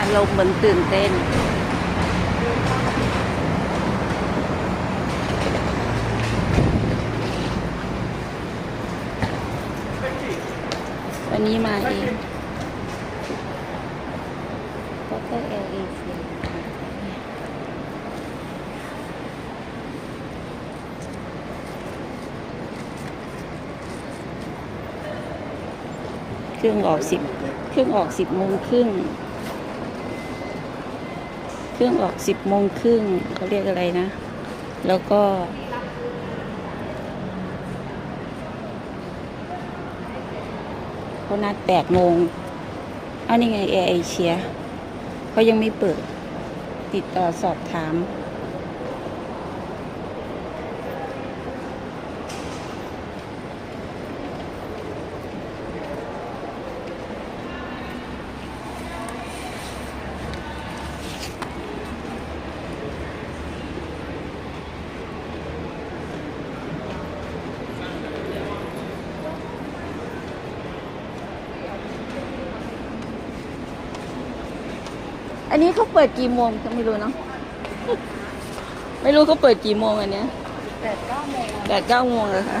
อารมณ์เหมือนตื่นเต้น วันนี้มาเองก็เตอร์แอร์เอเชีเครื่องออกสิบเครื่องออกสิบโมงครึ่ง รื่องออกสิบโมงครึ่งเขาเรียกอะไรนะ แล้วก็ เขานัดแปดโมงเอานี่ไงแอร์เอเชียเขายังไม่เปิด ติดต่อสอบถาม อันนี้เขาเปิดกี่โมงก็ไม่รู้เนาะ ไม่รู้เขาเปิดกี่โมงอันเนี้ยแปดเก้าโมงแปดเก้าโมงเลยค่ะ